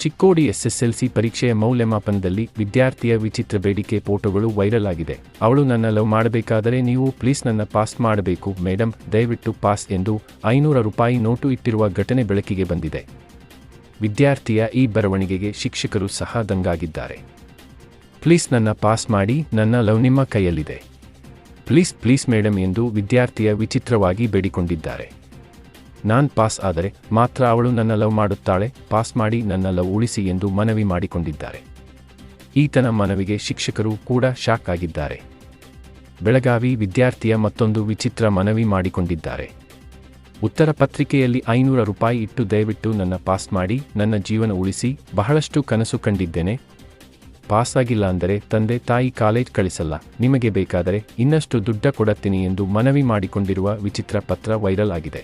Chikkodi SSLC ಪರೀಕ್ಷೆಯ ಮೌಲ್ಯಮಾಪನದಲ್ಲಿ ವಿದ್ಯಾರ್ಥಿಯ ವಿಚಿತ್ರ ಬೇಡಿಕೆ ಫೋಟೋಗಳು ವೈರಲ್ ಆಗಿದೆ. ಅವಳು ನನ್ನ ಲವ್ ಮಾಡಬೇಕಾದರೆ ನೀವು ಪ್ಲೀಸ್ ನನ್ನ ಪಾಸ್ ಮಾಡಬೇಕು. ಮೇಡಮ್ ದಯವಿಟ್ಟು ಪಾಸ್ ಎಂದು ಐನೂರ ರೂಪಾಯಿ ನೋಟು ಇಟ್ಟಿರುವ ಘಟನೆ ಬೆಳಕಿಗೆ ಬಂದಿದೆ. ವಿದ್ಯಾರ್ಥಿಯ ಈ ಬರವಣಿಗೆಗೆ ಶಿಕ್ಷಕರು ಸಹ ದಂಗಾಗಿದ್ದಾರೆ. ಪ್ಲೀಸ್ ನನ್ನ ಪಾಸ್ ಮಾಡಿ, ನನ್ನ ಲವ್ ನಿಮ್ಮ ಕೈಯಲ್ಲಿದೆ. ಪ್ಲೀಸ್ ಪ್ಲೀಸ್ ಮೇಡಮ್ ಎಂದು ವಿದ್ಯಾರ್ಥಿಯ ವಿಚಿತ್ರವಾಗಿ ಬೇಡಿಕೊಂಡಿದ್ದಾರೆ. ನಾನ್ ಪಾಸ್ ಆದರೆ ಮಾತ್ರ ಅವಳು ನನ್ನ ಲವ್ ಮಾಡುತ್ತಾಳೆ, ಪಾಸ್ ಮಾಡಿ ನನ್ನ ಲವ್ ಉಳಿಸಿ ಎಂದು ಮನವಿ ಮಾಡಿಕೊಂಡಿದ್ದಾರೆ. ಈತನ ಮನವಿಗೆ ಶಿಕ್ಷಕರು ಕೂಡ ಶಾಕ್ ಆಗಿದ್ದಾರೆ. ಬೆಳಗಾವಿ ವಿದ್ಯಾರ್ಥಿಯ ಮತ್ತೊಂದು ವಿಚಿತ್ರ ಮನವಿ ಮಾಡಿಕೊಂಡಿದ್ದಾರೆ. ಉತ್ತರ ಪತ್ರಿಕೆಯಲ್ಲಿ ಐನೂರ ರೂಪಾಯಿ ಇಟ್ಟು ದಯವಿಟ್ಟು ನನ್ನ ಪಾಸ್ ಮಾಡಿ, ನನ್ನ ಜೀವನ ಉಳಿಸಿ, ಬಹಳಷ್ಟು ಕನಸು ಕಂಡಿದ್ದೇನೆ. ಪಾಸ್ ಆಗಿಲ್ಲ ಅಂದರೆ ತಂದೆ ತಾಯಿ ಕಾಲೇಜ್ ಕಳಿಸಲ್ಲ, ನಿಮಗೆ ಬೇಕಾದರೆ ಇನ್ನಷ್ಟು ದುಡ್ಡ ಕೊಡತ್ತೀನಿ ಎಂದು ಮನವಿ ಮಾಡಿಕೊಂಡಿರುವ ವಿಚಿತ್ರ ಪತ್ರ ವೈರಲ್ ಆಗಿದೆ.